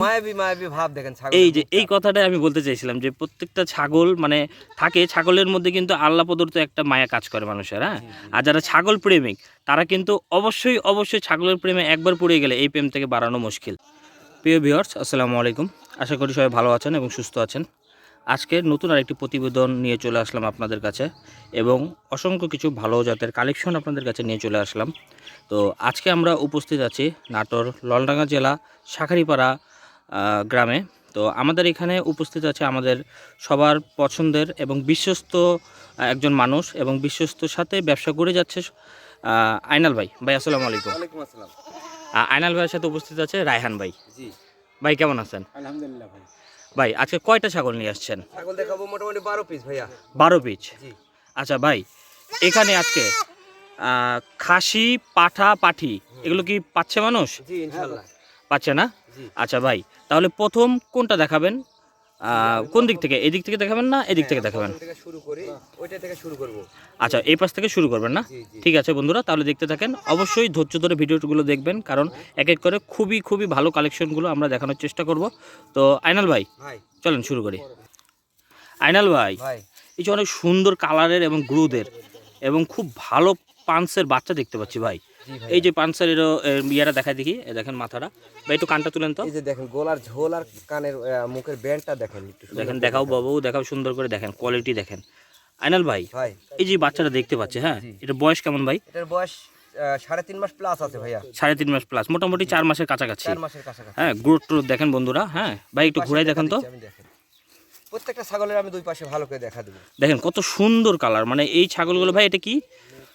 মায়াবী মায়াবী ভাব দেখেন ছাগল এই যে এই কথাটাই আমি বলতে চাইছিলাম যে প্রত্যেকটা ছাগল মানে থাকে ছাগলের মধ্যে কিন্তু আল্লাহ প্রদত্ত একটা মায়া কাজ করে মানুষের হ্যাঁ? আর যারা ছাগল প্রেমিক তারা কিন্তু অবশ্যই অবশ্যই ছাগলের প্রেমে একবার পড়ে গেলে এই প্রেম থেকে বাড়ানো মুশকিল। প্রিয় ভিউয়ার্স আসসালামু আলাইকুম। আশা করি সবাই ভালো আছেন এবং সুস্থ আছেন। আজকে নতুন আরেকটি প্রতিবেদন নিয়ে চলে আসলাম আপনাদের কাছে এবং অসংখ্য কিছু ভালো জাতের কালেকশন আপনাদের কাছে নিয়ে চলে আসলাম। তো আজকে আমরা উপস্থিত আছি নাটোর ললডাঙ্গা জেলা শাখারিপাড়া গ্রামে। তো আমাদের এখানে উপস্থিত আছে আমাদের সবার পছন্দের এবং বিশ্বস্ত একজন মানুষ এবং বিশ্বস্ত সাথে ব্যবসা করে যাচ্ছে আইনাল ভাই। ভাই আসসালামু আলাইকুম। আসসালাম। আইনাল ভাইয়ের সাথে উপস্থিত আছে রায়হান ভাই। ভাই কেমন আছেন? আলহামদুলিল্লাহ ভাই। ভাই আজকে কয়টা ছাগল নিয়ে আসছেন? ছাগল দেখাবো মোটামুটি বারো পিস ভাইয়া। বারো জি। আচ্ছা ভাই এখানে আজকে খাসি পাঠা পাঠি এগুলো কি পাচ্ছে মানুষ? পাচ্ছে না? আচ্ছা ভাই তাহলে প্রথম কোনটা দেখাবেন? কোন দিক থেকে? এদিক থেকে দেখাবেন না? এদিক থেকে দেখাবেন? শুরু করি ওইটা থেকে শুরু করব। আচ্ছা এই পাশ থেকে শুরু করবেন না? ঠিক আছে বন্ধুরা তাহলে দেখতে থাকেন। অবশ্যই ধৈর্য ধরে ভিডিওগুলো দেখবেন কারণ এক এক করে খুবই খুবই ভালো কালেকশনগুলো আমরা দেখানোর চেষ্টা করব। তো আইনাল ভাই চলেন শুরু করি। আইনাল ভাই ভাই। এই যে অনেক সুন্দর কালারের এবং গ্রুদের এবং খুব ভালো পান্সের বাচ্চা দেখতে পাচ্ছি ভাই। এই যে পান্সের এর ইয়েরা দেখাই দেখি দেখেন মাথাটা। ভাই একটু কানটা তুলেন তো। এই যে দেখেন গোলার ঝোল আর কানের আহ, মুখের ব্যান্ডটা দেখেন একটু দেখেন দেখাও বাবু দেখাও সুন্দর করে দেখেন কোয়ালিটি দেখেন। আইনাল ভাই এই যে বাচ্চাটা দেখতে পাচ্ছে হ্যাঁ? এটা বয়স কেমন ভাই? এটার বয়স সাড়ে তিন মাস প্লাস আছে ভাইয়া। সাড়ে তিন মাস প্লাস মোটামুটি চার মাসের কাছাকাছি। হ্যাঁ গ্রোথ ট্রোথ দেখেন বন্ধুরা হ্যাঁ? ভাই একটু ঘুরাই দেখেন তো। দেখেন। প্রত্যেকটা ছাগলের আমি দুই পাশে ভালো করে দেখা দেবো। দেখেন কত সুন্দর কালার মানে এই ছাগলগুলো ভাই এটা কি?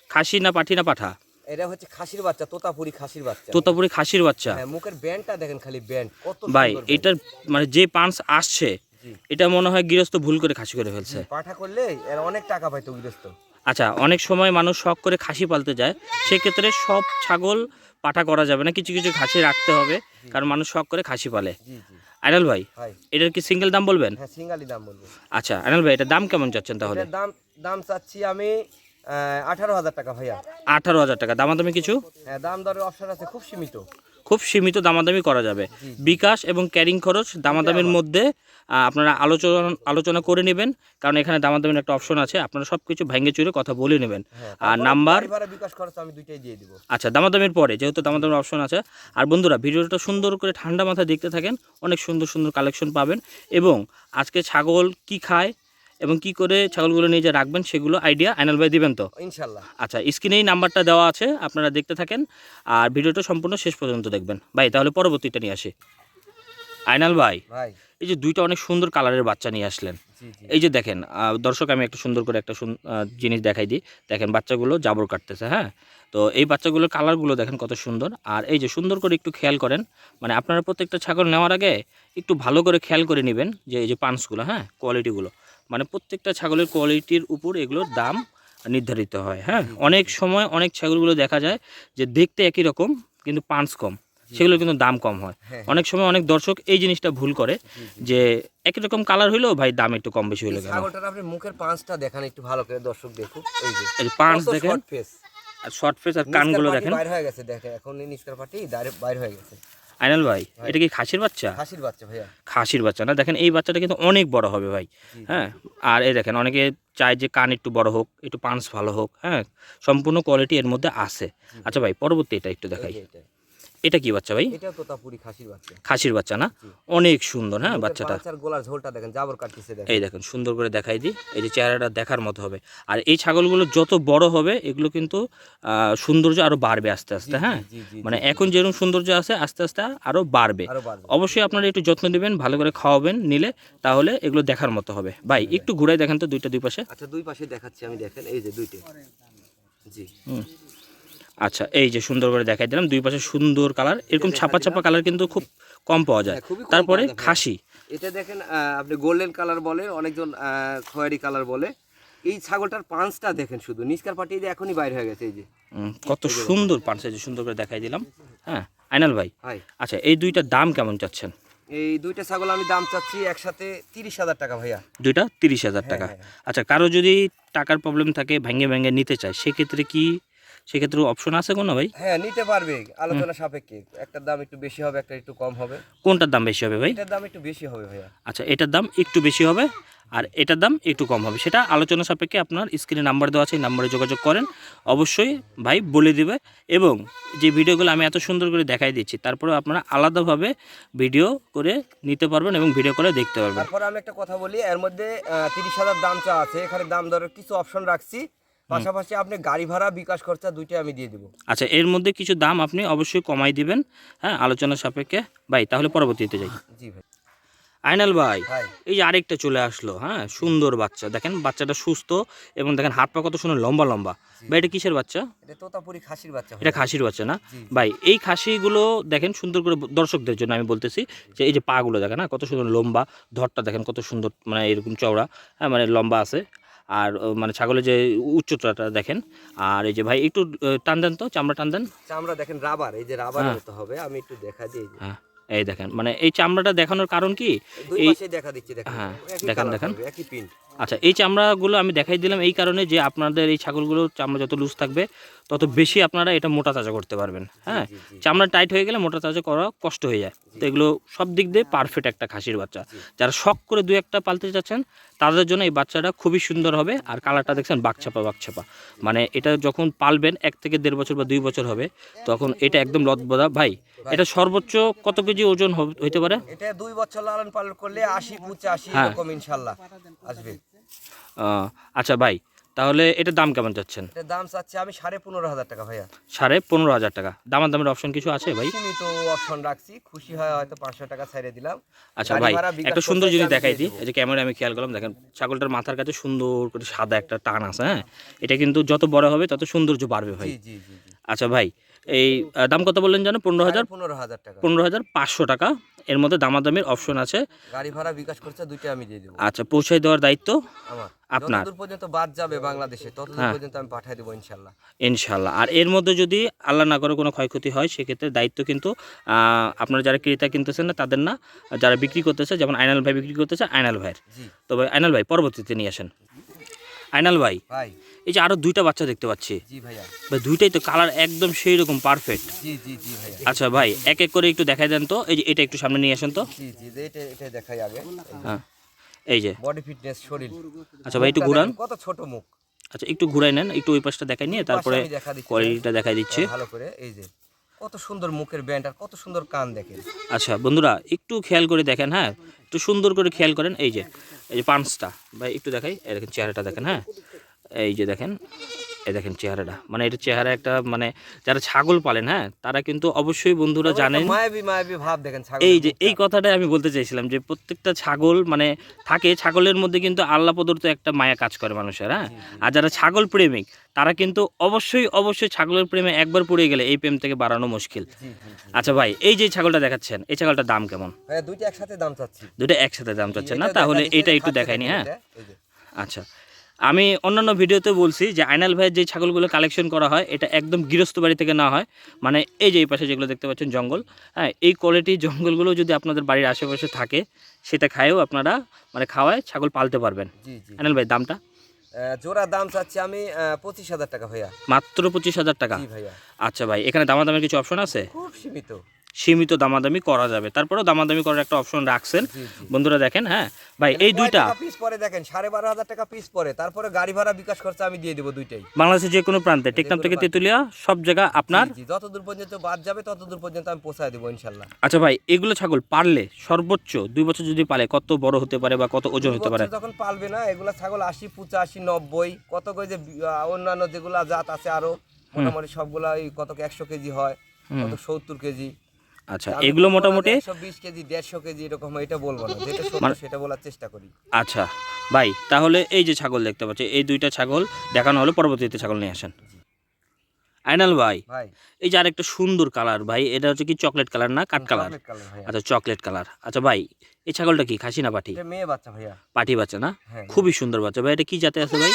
খাসি না পাঠি না পাঠা? এটা হচ্ছে খাসির বাচ্চা তোতাপুরি খাসির বাচ্চা। তোতাপুরি খাসির বাচ্চা। হ্যাঁ মুখের ব্যান্ডটা দেখেন খালি ব্যান্ড কত ভাই এটার মানে যে পান্স আসছে এটা মনে হয় গৃহস্থ ভুল করে খাসি করে ফেলছে। পাঠা করলে এর অনেক টাকা পাইতো গৃহস্থ। আচ্ছা অনেক সময় মানুষ শখ করে খাসি পালতে যায় সেক্ষেত্রে সব ছাগল পাঠা করা যাবে না কিছু কিছু খাসি রাখতে হবে কারণ মানুষ শখ করে খাসি পালে। আইনাল ভাই এটার কি সিঙ্গেল দাম বলবেন? হ্যাঁ সিঙ্গালি দাম বলব। আচ্ছা আইনাল ভাই এটার দাম কেমন চাচ্ছেন তাহলে? দাম দাম চাচ্ছি আমি আঠারো হাজার টাকা ভাইয়া। আঠারো হাজার টাকা। দামাদামি কিছু? হ্যাঁ দাম দরের অপশন আছে খুব সীমিত। খুব সীমিত দামাদামি করা যাবে। বিকাশ এবং ক্যারিং খরচ দামাদামির মধ্যে আপনারা আলোচনা আলোচনা করে নেবেন কারণ এখানে দামাদামির একটা অপশন আছে। আপনারা সব কিছু ভেঙে চুরে কথা বলে নেবেন। হ্যাঁ আর নাম্বার বিকাশ খরচ আমি দুইটাই দিয়ে দিব। আচ্ছা দামাদামির পরে যেহেতু দামাদামির অপশন আছে। আর বন্ধুরা ভিডিওটা সুন্দর করে ঠান্ডা মাথায় দেখতে থাকেন। অনেক সুন্দর সুন্দর কালেকশন পাবেন। এবং আজকে ছাগল কি খায় এবং কি করে ছাগলগুলো নিয়ে যে রাখবেন সেগুলো আইডিয়া আইনাল ভাই দিবেন তো? ইনশাল্লাহ। আচ্ছা স্ক্রিনেই নাম্বারটা দেওয়া আছে আপনারা দেখতে থাকেন। আর ভিডিওটা সম্পূর্ণ শেষ পর্যন্ত দেখবেন। ভাই তাহলে পরবর্তীটা নিয়ে আসি। আইনাল ভাই ভাই। এই যে দুইটা অনেক সুন্দর কালারের বাচ্চা নিয়ে আসলেন। এই যে দেখেন দর্শক আমি একটা সুন্দর করে একটা জিনিস দেখাই দিই। দেখেন বাচ্চাগুলো জাবর কাটতেছে হ্যাঁ? তো এই বাচ্চাগুলোর কালারগুলো দেখেন কত সুন্দর। আর এই যে সুন্দর করে একটু খেয়াল করেন মানে আপনারা প্রত্যেকটা ছাগল নেওয়ার আগে একটু ভালো করে খেয়াল করে নেবেন যে এই যে পান্সগুলো হ্যাঁ? কোয়ালিটিগুলো মানে প্রত্যেকটা ছাগলের কোয়ালিটির উপর এগুলোর দাম নির্ধারিত হয় হ্যাঁ? অনেক সময় অনেক ছাগলগুলো দেখা যায় যে দেখতে একই রকম কিন্তু পান্স কম। সেগুলো কিন্তু দাম কম হয়। হ্যাঁ অনেক সময় অনেক দর্শক এই জিনিসটা ভুল করে। যে একই রকম কালার হইলেও ভাই দাম একটু কম বেশি হইল এই ছাগলটার আপনি মুখের পাঁচটা দেখান একটু ভালো করে দর্শক এই যে পাঁচ দেখেন। আর শর্ট ফেস আর কানগুলো দেখেন। বাইর হয়ে গেছে দেখেন এখন এই নিচকার পাটি বাইর হয়ে গেছে। আইনাল ভাই। এটা কি খাসির বাচ্চা? খাসির বাচ্চা ভাইয়া। খাসির বাচ্চা না? দেখেন এই বাচ্চাটা কিন্তু অনেক বড় হবে ভাই হ্যাঁ? আর এই দেখেন অনেকে চায় যে কান একটু বড় হোক একটু পান্স ভালো হোক হ্যাঁ? সম্পূর্ণ কোয়ালিটি এর মধ্যে আছে। আচ্ছা ভাই পরবর্তী এটা একটু দেখাই। এটা। কি বাচ্চা ভাই? এটা তোতাপুরি খাসির বাচ্চা। খাসির বাচ্চা না? অনেক সুন্দর হ্যাঁ বাচ্চাটা। পাঁচ আর গোলার ঝোলটা দেখেন জাবর কাটতেছে দেখেন। এই দেখেন সুন্দর করে দেখাই দিই। এই যে চেহারাটা দেখার মতো হবে। আর এই ছাগলগুলো যত বড় হবে এগুলো কিন্তু সৌন্দর্য আরও বাড়বে আস্তে আস্তে হ্যাঁ? মানে এখন যেরকম সৌন্দর্য আছে আস্তে আস্তে আরও বাড়বে। অবশ্যই আপনারা একটু যত্ন নেবেন ভালো করে খাওয়াবেন নিলে তাহলে এগুলো দেখার মতো হবে। ভাই একটু ঘুরাই দেখেন তো দুইটা দুই পাশে। আচ্ছা দুই পাশে দেখাচ্ছি আমি দেখেন এই যে দুইটা। জি। আচ্ছা এই যে সুন্দর করে দেখাই দিলাম দুই পাশে সুন্দর কালার এরকম ছাপা ছাপা কালার কিন্তু খুব কম পাওয়া যায়। হ্যাঁ, তারপরে। খাসি। এটা দেখেন আপনি গোল্ডেন কালার বলে অনেকজন খয়েরি কালার বলে। এই ছাগলটার পাঁচটা দেখেন শুধু নিচকার পাটি যে এখনই বাইর হয়ে গেছে এই যে। কত সুন্দর পাঁচটা যে সুন্দর করে দেখাই দিলাম। হ্যাঁ আইনাল ভাই। আচ্ছা এই দুইটার দাম কেমন চাচ্ছেন? এই দুইটা ছাগল আমি দাম চাচ্ছি একসাথে তিরিশ হাজার টাকা ভাইয়া। দুইটা তিরিশ হাজার হ্যাঁ, টাকা। হ্যাঁ। আচ্ছা কারও যদি টাকার প্রবলেম থাকে ভেঙে ভেঙে নিতে চায় সেক্ষেত্রে কি সেক্ষেত্রে অপশন আছে কোনো ভাই? হ্যাঁ নিতে পারবে। আলোচনা সাপেক্ষে। একটা দাম একটু বেশি হবে একটা একটু কম হবে। কোনটার দাম বেশি হবে ভাই? এটার দাম একটু বেশি হবে ভাইয়া। আচ্ছা এটার দাম একটু বেশি হবে আর এটার দাম একটু কম হবে। সেটা আলোচনা সাপেক্ষে আপনার স্ক্রিনে নাম্বার দেওয়া আছে এই নাম্বারে যোগাযোগ করেন। অবশ্যই ভাই বলে দেবে এবং যে ভিডিওগুলো আমি এত সুন্দর করে দেখাই দিচ্ছি তারপরে আপনারা আলাদাভাবে ভিডিও করে নিতে পারবেন এবং ভিডিও করে দেখতে পারবেন। তারপরে আমি একটা কথা বলি এর মধ্যে তিরিশ হাজার দাম চা আছে। এখানে দাম দরের কিছু অপশন রাখছি। পাশাপাশি আপনি গাড়ি ভাড়া বিকাশ খরচা দুইটা আমি দিয়ে দেবো। আচ্ছা এর মধ্যে কিছু দাম আপনি অবশ্যই কমাই দিবেন। হ্যাঁ আলোচনা সাপেক্ষে। ভাই তাহলে পরবর্তীতে যাই। জি ভাই। আইনাল ভাই ভাই। এই যে আরেকটা চলে আসলো হ্যাঁ সুন্দর বাচ্চা। দেখেন বাচ্চাটা সুস্থ এবং দেখেন হাত পা কত সুন্দর লম্বা লম্বা। ভাই এটা কিসের বাচ্চা? এটা তোতাপুরি খাসির বাচ্চা এটা খাসির বাচ্চা না? ভাই এই খাসিগুলো দেখেন সুন্দর করে দর্শকদের জন্য আমি বলতেছি যে এই যে পাগুলো দেখেন না কত সুন্দর লম্বা ধরটা দেখেন কত সুন্দর মানে এরকম চওড়া হ্যাঁ মানে লম্বা আছে। আর মানে ছাগলের যে উচ্চতাটা দেখেন আর এই যে ভাই একটু টান দেন তো চামড়া টান দেন। চামড়া দেখেন রাবার এই যে রাবারের হ্যাঁ। মতো হবে আমি একটু দেখা দিই হ্যাঁ এই দেখেন মানে এই চামড়াটা দেখানোর কারণ কি? এই- দেখা দিচ্ছি দেখেন হ্যাঁ, দেখান, দেখান। আচ্ছা এই চামড়াগুলো আমি দেখাই দিলাম এই কারণে যে আপনাদের এই ছাগলগুলোর চামড়া যত লুজ থাকবে তত বেশি আপনারা এটা মোটা তাজা করতে পারবেন হ্যাঁ। চামড়া টাইট হয়ে গেলে মোটা তাজা করা কষ্ট হয়ে যায়। তো এগুলো সব দিক দিয়ে পারফেক্ট একটা খাসির বাচ্চা। যারা শখ করে দু একটা পালতে চাচ্ছেন তাদের জন্য এই বাচ্চাটা খুবই সুন্দর হবে। আর কালারটা দেখছেন বাকছাপা বাকছাপা মানে এটা যখন পালবেন এক থেকে দেড় বছর বা দুই বছর হবে তখন এটা একদম লদবদা ভাই এটা সর্বোচ্চ কত কেজি ওজন হইতে পারে? এটা দুই বছর লালন পালন করলে আশি পঁচাশি হ্যাঁ। এরকম ইনশাল্লাহ আসবে। আচ্ছা ভাই তাহলে এটার দাম কেমন চাচ্ছেন? এটার দাম চাচ্ছি আমি সাড়ে পনেরো হাজার টাকা ভাইয়া। সাড়ে পনেরো হাজার টাকা। দামার দামের অপশন কিছু আছে ভাই? আমি তো অপশন রাখছি। খুশি হয় হয়তো পাঁচশো টাকা ছেড়ে দিলাম। আচ্ছা ভাই একটা সুন্দর যদি জিনিস দেখাই দিই। এই যে ক্যামেরা আমি খেয়াল করলাম দেখেন ছাগলটার মাথার কাছে সুন্দর করে সাদা একটা টান আছে হ্যাঁ? এটা কিন্তু যত বড় হবে তত সৌন্দর্য বাড়বে ভাই। জি জি জি জি। আচ্ছা ভাই এই দাম কত বললেন জানো পনেরো হাজার? পনেরো হাজার টাকা। পনেরো হাজার পাঁচশো টাকা। এর মধ্যে দামাদামির অপশন আছে। গাড়ি ভাড়া বিকাশ করছে দুইটা আমি দিয়ে দেবো। আচ্ছা পৌঁছাই দেওয়ার দায়িত্ব আমার। আপনার। যতদূর পর্যন্ত বাদ যাবে বাংলাদেশে ততদূর হ্যাঁ। পর্যন্ত আমি পাঠিয়ে দেবো ইনশাল্লাহ। ইনশাল্লাহ। আর এর মধ্যে যদি আল্লাহ না করে কোনো ক্ষয়ক্ষতি হয় সেক্ষেত্রে দায়িত্ব কিন্তু আহ, আপনারা যারা ক্রেতা কিনতেছেন না তাদের না। যারা বিক্রি করতেছে যেমন আইনাল ভাই বিক্রি করতেছে আইনাল ভাইয়ের। তবে আইনাল ভাই পরবর্তীতে নিয়ে আসেন। আইনাল ভাই। ভাই। এই যে আরও দুইটা বাচ্চা দেখতে পাচ্ছি। জি ভাইয়া। ভাই দুইটাই তো কালার একদম সেই রকম পারফেক্ট জি জি জি ভাইয়া। আচ্ছা ভাই এক এক করে একটু দেখাই দেন তো। এই যে এটা একটু সামনে নিয়ে আসেন তো। জি জি এটা এটা দেখাই আগে। হ্যাঁ এই যে। বডি ফিটনেস শরীর। আচ্ছা ভাই একটু ঘুরান। কত ছোট মুখ। আচ্ছা একটু ঘুরাই নেন একটু ওই পাশটা দেখাই নিয়ে তারপরে কোয়ালিটিটা দেখাই দিচ্ছে। ভালো করে এই যে। কত সুন্দর মুখের ব্যান্ড আর কত সুন্দর কান দেখেন। আচ্ছা বন্ধুরা, একটু খেয়াল করে দেখেন হ্যাঁ? একটু সুন্দর করে খেয়াল করেন, এই যে এই যে পান্সটা ভাই, একটু দেখাই দেখেন, চেহারাটা দেখেন হ্যাঁ? এই যে দেখেন এই দেখেন চেহারাটা। মানে এটা চেহারা একটা মানে যারা ছাগল পালেন হ্যাঁ তারা কিন্তু অবশ্যই বন্ধুরা জানেন ভাব দেখেন এই যে এই কথাটাই আমি বলতে চাইছিলাম যে প্রত্যেকটা ছাগল মানে থাকে ছাগলের মধ্যে কিন্তু আল্লাহ প্রদত্ত একটা মায়া কাজ করে মানুষের হ্যাঁ? আর যারা ছাগল প্রেমিক তারা কিন্তু অবশ্যই অবশ্যই ছাগলের প্রেমে একবার পড়ে গেলে এই প্রেম থেকে বাড়ানো মুশকিল। আচ্ছা ভাই এই যে ছাগলটা দেখাচ্ছেন এই ছাগলটার দাম কেমন? দুইটা একসাথে দাম চাচ্ছি। দুটো একসাথে দাম চাচ্ছেন না? তাহলে এটা একটু দেখায়নি হ্যাঁ। আচ্ছা। আমি অন্যান্য ভিডিওতে বলছি যে আইনাল ভাইয়ের যে ছাগলগুলো কালেকশন করা হয় এটা একদম গৃহস্থ বাড়ি থেকে না হয়। মানে এই যে এই পাশে যেগুলো দেখতে পাচ্ছেন জঙ্গল হ্যাঁ এই কোয়ালিটির জঙ্গলগুলো যদি আপনাদের বাড়ির আশেপাশে থাকে সেটা খায়েও আপনারা মানে খাওয়ায় ছাগল পালতে পারবেন। আইনাল ভাই দামটা? জোড়া দাম চাচ্ছি আমি পঁচিশ হাজার টাকা ভাইয়া। মাত্র পঁচিশ হাজার টাকা? ভাইয়া। আচ্ছা ভাই এখানে দামাদামির কিছু অপশন আছে? খুব সীমিত। সীমিত দামাদামি করা যাবে। তারপরেও দামাদামি করার একটা অপশন রাখছেন। বন্ধুরা দেখেন হ্যাঁ? ভাই এই দুইটা পিস পরে দেখেন? সাড়ে বারো হাজার টাকা পিস পরে। তারপরে গাড়ি ভাড়া বিকাশ খরচা আমি দিয়ে দেবো দুইটাই। বাংলাদেশের যে কোনো প্রান্তে টেকনাম থেকে তেঁতুলিয়া সব জায়গা আপনার যতদূর পর্যন্ত বাদ যাবে ততদূর পর্যন্ত আমি পৌঁছায় দেবো ইনশাল্লাহ। আচ্ছা ভাই এগুলো ছাগল পারলে সর্বোচ্চ দুই বছর যদি পালে কত বড় হতে পারে বা কত ওজন হতে পারে? যখন পালবে না এগুলা ছাগল আশি পঁচাশি নব্বই কত করে যে অন্যান্য যেগুলা জাত আছে আরও মোটামুটি সবগুলা কত একশো কেজি হয় কত সত্তর কেজি। আচ্ছা এগুলো মোটামুটি বিশ কেজি দেড়শো কেজি এরকম এটা বলব না যেটা সত্য মানে- সেটা বলার চেষ্টা করি। আচ্ছা ভাই তাহলে এই যে ছাগল দেখতে পাচ্ছি এই দুইটা ছাগল দেখানো হলো পরবর্তীতে ছাগল নিয়ে আসেন। আইনাল ভাই ভাই। এই যে আরেকটা সুন্দর কালার ভাই এটা হচ্ছে কি চকলেট কালার না কাঠ কালার? আচ্ছা চকলেট কালার। আচ্ছা ভাই এই ছাগলটা কি খাসি না পাঠি? মেয়ে বাচ্চা ভাইয়া। পাঠি বাচ্চা না? হ্যাঁ। খুবই সুন্দর বাচ্চা ভাই এটা কি জাতে আছে ভাই?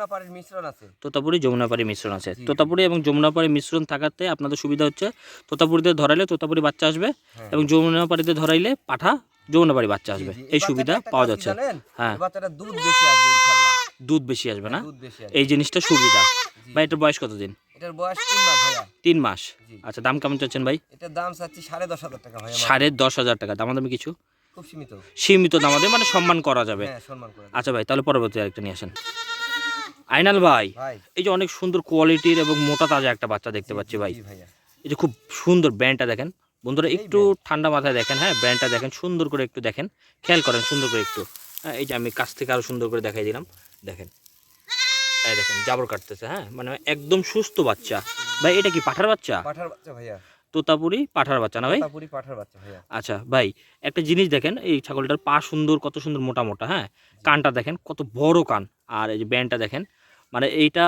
এটা তোতাপুরি আর যমুনা পাড়ির মিশ্রণ আছে। তোতাপুরি যমুনাপাড়ি মিশ্রণ আছে। তোতাপুরি এবং যমুনাপাড়ি মিশ্রণ থাকাতে আপনাদের সুবিধা হচ্ছে তোতাপুরিতে ধরাইলে তোতাপুরি বাচ্চা আসবে হ্যাঁ। এবং যমুনাপাড়িতে ধরাইলে পাঠা যমুনাপাড়ি বাচ্চা আসবে। এই সুবিধা পাওয়া যাচ্ছে। হ্যাঁ। দুধ বেশি আসবে দুধ বেশি আসবে না? এই জিনিসটা সুবিধা। ভাই এটার বয়স কতদিন? এটার বয়স তিন মাস ভাইয়া। তিন মাস। আচ্ছা দাম কেমন চাচ্ছেন ভাই? এটার দাম চাচ্ছি সাড়ে দশ হাজার টাকা ভাইয়া। সাড়ে দশ হাজার টাকা। দামাদামি কিছু? খুব সীমিত। সীমিত দামাদে মানে সম্মান করা যাবে। হ্যাঁ সম্মান করে আচ্ছা ভাই তাহলে পরবর্তী আরেকটা নিয়ে আসেন। আইনাল ভাই এই যে অনেক সুন্দর কোয়ালিটির এবং মোটা তাজা একটা বাচ্চা দেখতে পাচ্ছি ভাই। এই যে খুব সুন্দর ব্যান্ডটা দেখেন। বন্ধুরা একটু ঠান্ডা মাথায় দেখেন হ্যাঁ ব্যান্ডটা দেখেন সুন্দর করে একটু দেখেন। খেয়াল করেন সুন্দর করে একটু। হ্যাঁ এই যে আমি কাছ থেকে আরও সুন্দর করে দেখাই দিলাম। দেখেন। এই দেখেন জাবর কাটতেছে হ্যাঁ মানে একদম সুস্থ বাচ্চা। ভাই এটা কি পাঠার বাচ্চা? পাঠার বাচ্চা ভাইয়া। তোতাপুরি পাঠার বাচ্চা না ভাই? পাঠার বাচ্চা ভাইয়া। আচ্ছা ভাই একটা জিনিস দেখেন এই ছাগলটার পা সুন্দর কত সুন্দর মোটা মোটা হ্যাঁ। কানটা দেখেন কত বড় কান। আর এই যে ব্যান্ডটা দেখেন মানে এইটা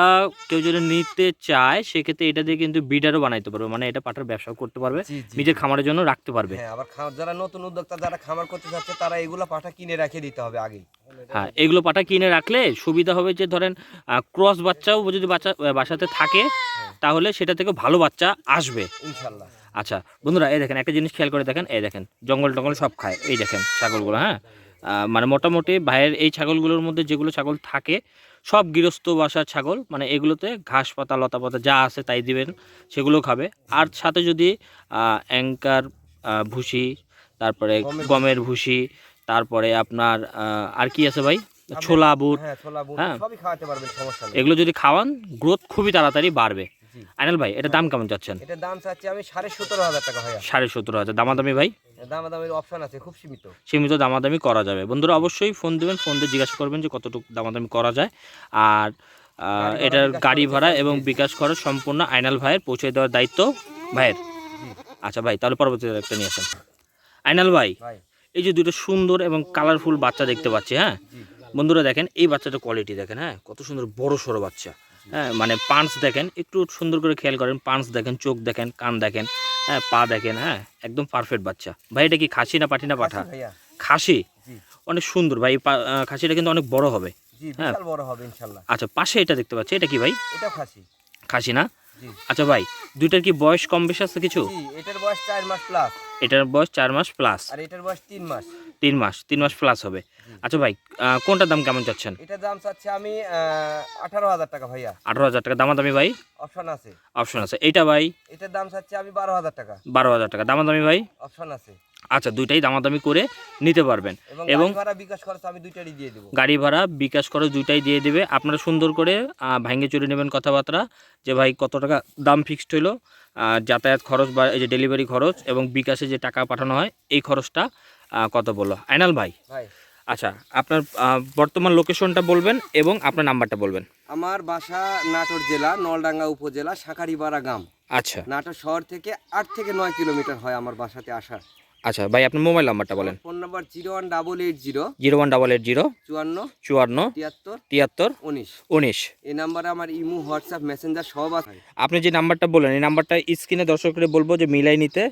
কেউ যদি নিতে চায় সেক্ষেত্রে এটা দিয়ে কিন্তু বিডারও বানাইতে পারবে। মানে এটা পাঠার ব্যবসাও করতে পারবে নিজের খামারের জন্য রাখতে পারবে। হ্যাঁ আবার যারা নতুন উদ্যোক্তা যারা খামার করতে যাচ্ছে তারা এগুলো পাঠা কিনে রেখে দিতে হবে আগেই। হ্যাঁ এগুলো পাঠা কিনে রাখলে সুবিধা হবে যে ধরেন ক্রস বাচ্চাও যদি বাচ্চা বাসাতে থাকে তাহলে সেটা থেকে ভালো বাচ্চা আসবে। ইনশাল্লাহ। আচ্ছা বন্ধুরা এই দেখেন একটা জিনিস খেয়াল করে দেখেন এই দেখেন জঙ্গল টঙ্গল সব খায় এই দেখেন ছাগলগুলো হ্যাঁ? মানে মোটামুটি ভাইয়ের এই ছাগলগুলোর মধ্যে যেগুলো ছাগল থাকে সব গৃহস্থ বাসার ছাগল মানে এগুলোতে ঘাস পাতা লতা পাতা যা আছে তাই দিবেন সেগুলো খাবে। আর সাথে যদি অ্যাঙ্কার ভুসি তারপরে গমের ভুসি। তারপরে আপনার আর কি আছে ভাই? ছোলা বুট হ্যাঁ হ্যাঁ। এগুলো যদি খাওয়ান গ্রোথ খুবই তাড়াতাড়ি বাড়বে। আইনাল ভাই এটা দাম কেমন চাচ্ছেন? এটার দাম চাচ্ছি আমি সাড়ে সতেরো হাজার টাকা ভাইয়া। সাড়ে সতেরো হাজার। দামাদামি ভাই? দাম দামের অপশন আছে খুব সীমিত। সীমিত দামাদামি করা যাবে। বন্ধুরা অবশ্যই ফোন দেবেন ফোন দিয়ে জিজ্ঞাসা করবেন যে কতটুকু দামাদামি করা যায়। আর গাড়ি ভাড়া, এটার গাড়ি ভাড়া এবং। বিকাশ খরচ সম্পূর্ণ আইনাল ভাইয়ের পৌঁছে দেওয়ার দায়িত্ব ভাইয়ের। আচ্ছা ভাই তাহলে পরবর্তীতে একটা নিয়ে আসেন। আইনাল ভাই এই যে দুটো সুন্দর এবং কালারফুল বাচ্চা দেখতে পাচ্ছি হ্যাঁ? বন্ধুরা দেখেন এই বাচ্চাটার কোয়ালিটি দেখেন হ্যাঁ? কত সুন্দর বড় সড়ো বাচ্চা। হ্যাঁ মানে পাঞ্চ দেখেন একটু সুন্দর করে খেয়াল করেন পাঞ্চ দেখেন চোখ দেখেন কান দেখেন হ্যাঁ পা দেখেন হ্যাঁ একদম পারফেক্ট বাচ্চা। ভাই এটা কি খাসি না পাঠি না পাঠা? খাসি অনেক সুন্দর ভাই খাসিটা কিন্তু অনেক বড় হবে। হ্যাঁ। বড় হবে ইনশাল্লাহ। আচ্ছা পাশে এটা দেখতে পাচ্ছি এটা কি ভাই? এটা খাসি। খাসি না? আচ্ছা ভাই দুইটার কি বয়স কম বেশি আছে কিছু? এটার বয়স চার মাস প্লাস এটার বয়স চার মাস প্লাস আর এটার বয়স তিন মাস। তিন মাস তিন মাস প্লাস হবে। আচ্ছা ভাই কোনটার দাম কেমন চাচ্ছেন? এটার দাম চাচ্ছি আমি আঠারো হাজার টাকা ভাইয়া। আঠারো হাজার টাকা দামাদামি ভাই? অপশন আছে। অপশন আছে। এটা ভাই? এটার দাম চাচ্ছি আমি বারো হাজার টাকা। বারো হাজার টাকা দামাদামি ভাই? অপশন আছে। আচ্ছা দুইটাই দামাদামি করে নিতে পারবেন। এবং গাড়ি ভাড়া বিকাশ খরচ দুইটাই দিয়ে দেবে। আপনারা সুন্দর করে ভাঙ্গে চুরে নেবেন কথাবার্তা যে ভাই কত টাকা দাম ফিক্সড হইল? যাতায়াত খরচ বা এই যে ডেলিভারি খরচ এবং বিকাশে যে টাকা পাঠানো হয় এই খরচটা কত বলল? আইনাল ভাই। আচ্ছা আপনার বর্তমান লোকেশনটা বলবেন এবং আপনার নাম্বারটা বলবেন। আমার বাসা নাটোর জেলা নলডাঙ্গা উপজেলা শাকারিপাড়া গ্রাম। আচ্ছা। নাটোর শহর থেকে আট থেকে নয় কিলোমিটার হয় আমার বাসাতে আসা আচ্ছা ভাই আপনার মোবাইল নাম্বারটা বলেন। Phone number zero one double eight zero zero one double eight zero চুয়ান্ন চুয়ান্ন তিয়াত্তর তিয়াত্তর উনিশ। উনিশ। এই নাম্বারে আমার ইমো হোয়াটসঅ্যাপ মেসেঞ্জার সব আছে। আপনি যে নাম্বারটা বললেন এই নাম্বারটা স্ক্রিনে দর্শকদের বলব যে মিলাই নিতে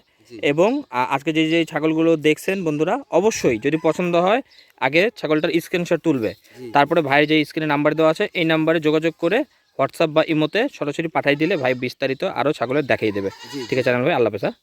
এবং আজকে যে যে ছাগলগুলো দেখছেন বন্ধুরা অবশ্যই যদি পছন্দ হয় আগে ছাগলটার স্ক্রিনশট তুলবে। তারপরে ভাইয়ের যে স্ক্রিনে নাম্বার দেওয়া আছে এই নাম্বারে যোগাযোগ করে হোয়াটসঅ্যাপ বা ইমোতে সরাসরি পাঠিয়ে দিলে ভাই বিস্তারিত আরও ছাগলের দেখাই দেবে। ঠিক আছে ভাই আল্লাহ হ্যাঁ?